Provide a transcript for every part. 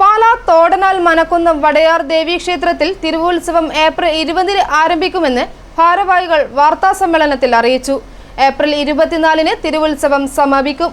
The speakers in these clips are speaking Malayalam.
പാലാ തോടനാൽ മനക്കുന്ന വടയാർ ദേവീക്ഷേത്രത്തിൽ തിരുവോത്സവം ഏപ്രിൽ ഇരുപതിന് ആരംഭിക്കുമെന്ന് ഭാരവാഹികൾ വാർത്താസമ്മേളനത്തിൽ അറിയിച്ചു. ഏപ്രിൽ ഇരുപത്തിനാലിന് തിരുവുത്സവം സമാപിക്കും.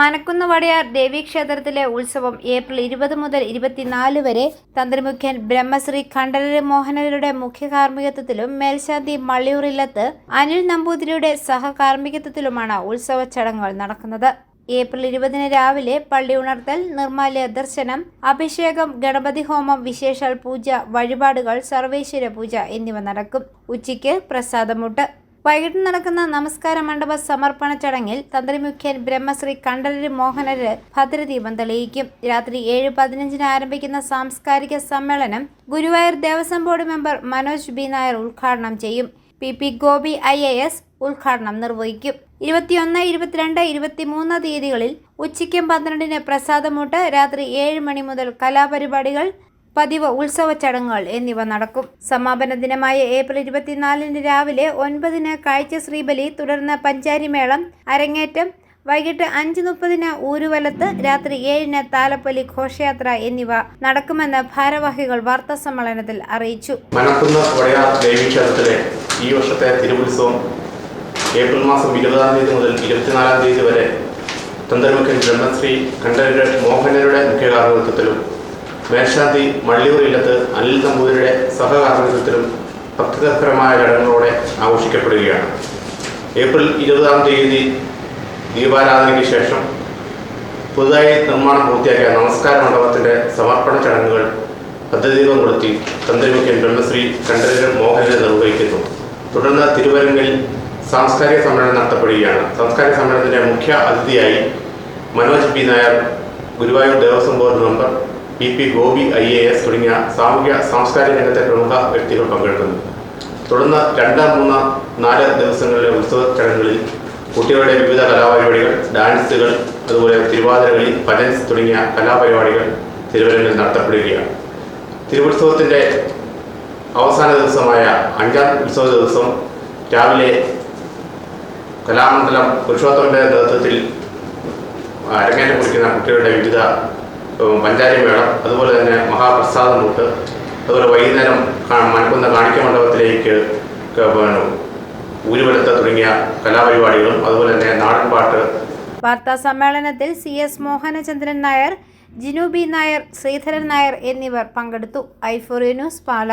മനക്കുന്ന വടയാർ ദേവീക്ഷേത്രത്തിലെ ഉത്സവം ഏപ്രിൽ ഇരുപത് മുതൽ ഇരുപത്തിനാല് വരെ തന്ത്രിമുഖ്യൻ ബ്രഹ്മശ്രീ കണ്ഠരര് മോഹനരുടെ മുഖ്യ കാർമ്മികത്വത്തിലും മേൽശാന്തി മള്ളിയൂറില്ലത്ത് അനിൽ നമ്പൂതിരിയുടെ സഹകാർമ്മികത്വത്തിലുമാണ് ഉത്സവ ചടങ്ങുകൾ നടക്കുന്നത്. ഏപ്രിൽ ഇരുപതിന് രാവിലെ പള്ളി ഉണർത്തൽ നിർമ്മാല്യ ദർശനം അഭിഷേകം ഗണപതി ഹോമം വിശേഷാൽ പൂജ വഴിപാടുകൾ സർവേശ്വര പൂജ എന്നിവ നടക്കും. ഉച്ചയ്ക്ക് പ്രസാദമുട്ട്. വൈകിട്ട് നടക്കുന്ന നമസ്കാര മണ്ഡപ സമർപ്പണ ചടങ്ങിൽ തന്ത്രിമുഖ്യൻ ബ്രഹ്മശ്രീ കണ്ഠരര് മോഹനര് ഭദ്രദീപം തെളിയിക്കും. രാത്രി ഏഴ് പതിനഞ്ചിന് ആരംഭിക്കുന്ന സാംസ്കാരിക സമ്മേളനം Guruvayur Devaswom board member Manoj B Nair ഉദ്ഘാടനം ചെയ്യും. P P Gopi I A S ഉദ്ഘാടനം നിർവഹിക്കും. ഇരുപത്തിയൊന്ന് ഇരുപത്തിരണ്ട് ഇരുപത്തിമൂന്ന് തീയതികളിൽ ഉച്ചയ്ക്കും പന്ത്രണ്ടിന് പ്രസാദമൂട്ട് രാത്രി ഏഴ് മണി മുതൽ കലാപരിപാടികൾ പതിവ് ഉത്സവ ചടങ്ങുകൾ എന്നിവ നടക്കും. സമാപന ദിനമായ ഏപ്രിൽ ഇരുപത്തിനാലിന് രാവിലെ ഒൻപതിന് കാഴ്ച ശ്രീബലി തുടർന്ന് പഞ്ചാരിമേളം അരങ്ങേറ്റം വൈകിട്ട് അഞ്ച് മുപ്പതിന് ഊരുവലത്ത് രാത്രി ഏഴിന് താലപ്പൊലി ഘോഷയാത്ര എന്നിവ നടക്കുമെന്ന് ഭാരവാഹികൾ വാർത്താ സമ്മേളനത്തിൽ അറിയിച്ചു. മനക്കുന്ന് വടയാർ ദേവീക്ഷേത്രത്തിലെ ഈ വർഷത്തെ തിരുവുത്സവം ഏപ്രിൽ മാസം ഇരുപതാം തീയതി മുതൽ ഇരുപത്തിനാലാം തീയതി വരെ തന്ത്രമുഖ്യൻ ബ്രഹ്മശ്രീ കണ്ഠരര് മോഹനരുടെ മുഖ്യ കാർമ്മികത്വത്തിലും മേൽശാന്തി മള്ളിയൂർ ഇല്ലത്ത് അനിൽ നമ്പൂതിരിയുടെ സഹകാർമ്മികത്വത്തിലും ഭക്തിപരമായ ചടങ്ങുകളോടെ ആഘോഷിക്കപ്പെടുകയാണ്. ഏപ്രിൽ ഇരുപതാം തീയതി ദീപാരാധനയ്ക്ക് ശേഷം പുതുതായി നിർമ്മാണം പൂർത്തിയാക്കിയ നമസ്കാര മണ്ഡപത്തിന്റെ സമർപ്പണ ചടങ്ങുകൾ പദ്ധതിദീപം കൊടുത്തി തന്ത്രിമുഖ്യൻ ബ്രഹ്മശ്രീ കണ്ഠരര് മോഹനരെ നിർവഹിക്കുന്നു. തുടർന്ന് തിരുവരങ്ങിൽ സാംസ്കാരിക സമ്മേളനം നടത്തപ്പെടുകയാണ്. സാംസ്കാരിക സമ്മേളനത്തിന്റെ മുഖ്യ അതിഥിയായി Manoj P. Nair Guruvayur Devaswom board member P. P. Gopi I. A. S തുടങ്ങിയ സാമൂഹ്യ സാംസ്കാരിക രംഗത്തെ പ്രമുഖ വ്യക്തികൾ പങ്കെടുക്കുന്നു. തുടർന്ന് രണ്ട് മൂന്ന് നാല് ദിവസങ്ങളിലെ ഉത്സവ ചടങ്ങുകളിൽ കുട്ടികളുടെ വിവിധ കലാപരിപാടികൾ ഡാൻസുകൾ അതുപോലെ തിരുവാതിരകളി ഭജൻസ് തുടങ്ങിയ കലാപരിപാടികൾ തിരുവനന്തപുരം നടത്തപ്പെടുകയാണ്. തിരുവുത്സവത്തിന്റെ അവസാന ദിവസമായ അഞ്ചാം ഉത്സവ ദിവസം രാവിലെ കലാമണ്ഡലം പുരുഷോത്തമന്റെ നേതൃത്വത്തിൽ അരങ്ങേറ്റം കുറിക്കുന്ന കുട്ടികളുടെ വിവിധ പഞ്ചാരി മേളം അതുപോലെ തന്നെ മഹാപ്രസാദം കൂട്ട് അതുപോലെ വൈകുന്നേരം മനക്കുന്ന കാണിക്ക മണ്ഡപത്തിലേക്ക് ഊരുവലത്ത് തുടങ്ങിയ കലാപരിപാടികളും അതുപോലെ തന്നെ നാടൻപാട്ട് വാർത്താ സമ്മേളനത്തിൽ സി എസ് മോഹനചന്ദ്രൻ നായർ ജിനുബി നായർ ശ്രീധരൻ നായർ എന്നിവർ പങ്കെടുത്തു. ഐഫോറി ന്യൂസ് പാല.